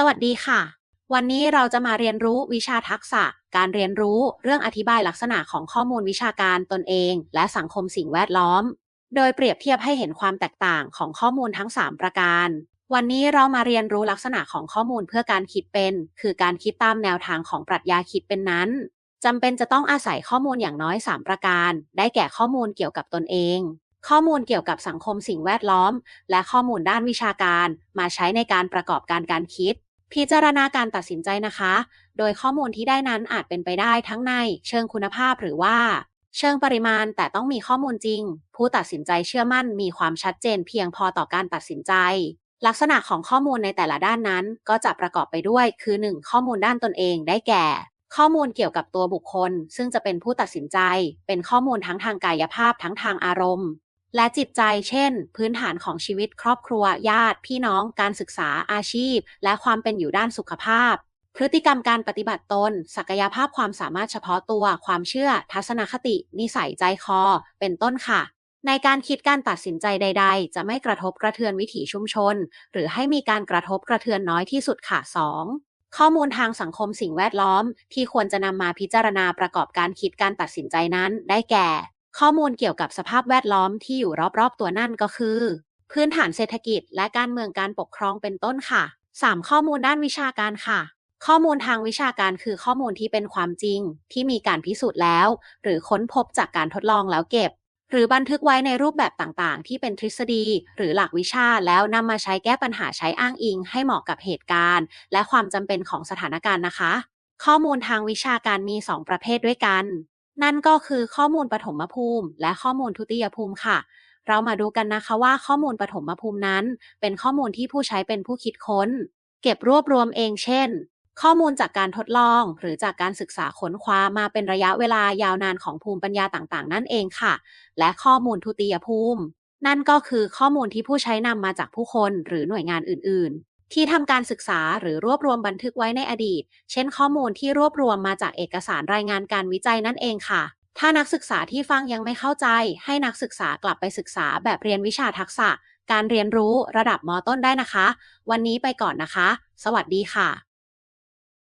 สวัสดีค่ะ วันนี้เราจะมาเรียนรู้วิชาทักษะ การเรียนรู้เรื่องอธิบายลักษณะของข้อมูลวิชาการตนเอง และสังคมสิ่งแวดล้อม โดยเปรียบเทียบให้เห็นความแตกต่างของข้อมูลทั้ง 3 ประการ วันนี้เรามาเรียนรู้ลักษณะของข้อมูลเพื่อการคิดเป็น คือการคิดตามแนวทางของปรัชญาคิดเป็นนั้นจำเป็นจะต้องอาศัยข้อมูลอย่างน้อย 3 ประการ ได้แก่ข้อมูลเกี่ยวกับตนเอง ข้อมูลเกี่ยวกับสังคมสิ่งแวดล้อม และข้อมูลด้านวิชาการ มาใช้ในการประกอบการการคิด พิจารณาการตัดสินใจนะคะ โดยข้อมูลที่ได้นั้นอาจเป็นไปได้ทั้งในเชิงคุณภาพหรือว่า เชิงปริมาณแต่ต้องมีข้อมูลจริง ผู้ตัดสินใจเชื่อมั่นมีความชัดเจนเพียงพอต่อการตัดสินใจ ลักษณะของข้อมูลในแต่ละด้านนั้น ก็จะประกอบไปด้วยคือ 1. ข้อมูลด้านตนเองได้แก่ ข้อมูลเกี่ยวกับตัวบุคคล ซึ่งจะเป็นผู้ตัดสินใจ เป็นข้อมูลทั้งทางกายภาพทั้งทางอารมณ์ และจิตใจเช่น พื้นฐานของชีวิตครอบครัว ญาติ พี่น้อง การศึกษาอาชีพ และความเป็นอยู่ด้านสุขภาพ พฤติกรรมการปฏิบัติตน ศักยภาพความสามารถเฉพาะตัว ความเชื่อ ทัศนคติ นิสัยใจคอ เป็นต้นค่ะ ในการคิดการตัดสินใจใด ๆ จะไม่กระทบกระเทือนวิถีชุมชน หรือให้มีการกระทบกระเทือนน้อยที่สุดค่ะ 2. ข้อมูลทางสังคมสิ่งแวดล้อม ที่ควรจะนำมาพิจารณาประกอบการคิดการตัดสินใจนั้น ได้แก่ ข้อมูลเกี่ยวกับสภาพแวดล้อมที่อยู่รอบๆตัวนั่นก็คือ พื้นฐานเศรษฐกิจและการเมืองการปกครองเป็นต้นค่ะ 3. ข้อมูลด้านวิชาการค่ะ ข้อมูลทางวิชาการคือข้อมูลที่เป็นความจริง ที่มีการพิสูจน์แล้ว หรือค้นพบจากการทดลองแล้วเก็บ หรือบันทึกไว้ในรูปแบบต่างๆ ที่เป็นทฤษฎี หรือหลักวิชาแล้วนำมาใช้แก้ปัญหาใช้อ้างอิง ให้เหมาะกับเหตุการณ์ และความจำเป็นของสถานการณ์นะคะ ข้อมูลทางวิชาการมี 2 ประเภทด้วยกัน นั่นก็คือข้อมูลปฐมภูมิ และข้อมูลทุติยภูมิค่ะ เรามาดูกันนะคะว่าข้อมูลปฐมภูมินั้น เป็นข้อมูลที่ผู้ใช้เป็นผู้คิดค้น เก็บรวบรวมเองเช่น ข้อมูลจากการทดลอง หรือจากการศึกษาค้นคว้ามาเป็นระยะเวลายาวนานของภูมิปัญญาต่างๆ นั่นเองค่ะ และข้อมูลทุติยภูมิ นั่นก็คือข้อมูลที่ผู้ใช้นำมาจากผู้คนหรือหน่วยงานอื่นๆ ที่ทำการศึกษาหรือรวบรวมบันทึกไว้ในอดีต เช่นข้อมูลที่รวบรวมมาจากเอกสารรายงานการวิจัยนั่นเองค่ะ ถ้านักศึกษาที่ฟังยังไม่เข้าใจ ให้นักศึกษากลับไปศึกษาแบบเรียนวิชาทักษะ การเรียนรู้ระดับมต้นได้นะคะ วันนี้ไปก่อนนะคะ สวัสดีค่ะ